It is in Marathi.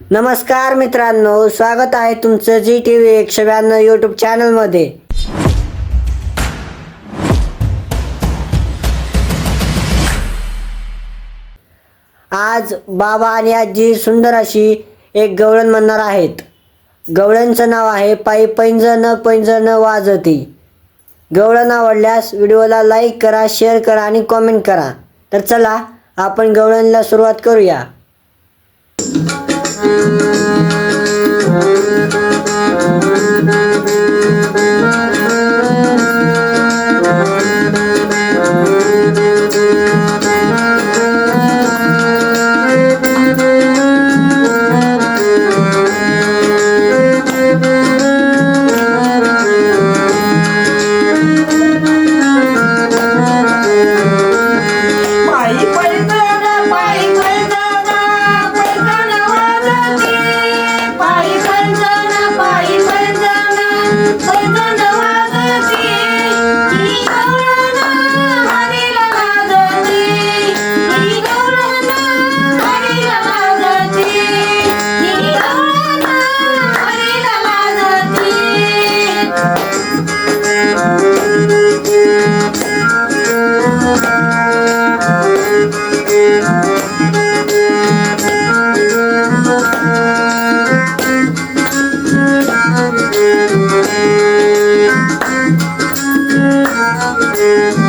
नमस्कार मित्रांनो स्वागत आहे तुमचं जी टी व्ही एकशे ब्याण्णव यूट्यूब चॅनलमध्ये आज बाबा आणि आजी सुंदर अशी एक गवळण म्हणणार आहेत. गवळणचं नाव आहे पायी पैंजण पैंजण वाजती. गवळण आवडल्यास व्हिडिओला लाईक करा शेअर करा आणि कॉमेंट करा. तर चला आपण गवळणला सुरुवात करूया. Thank you. Música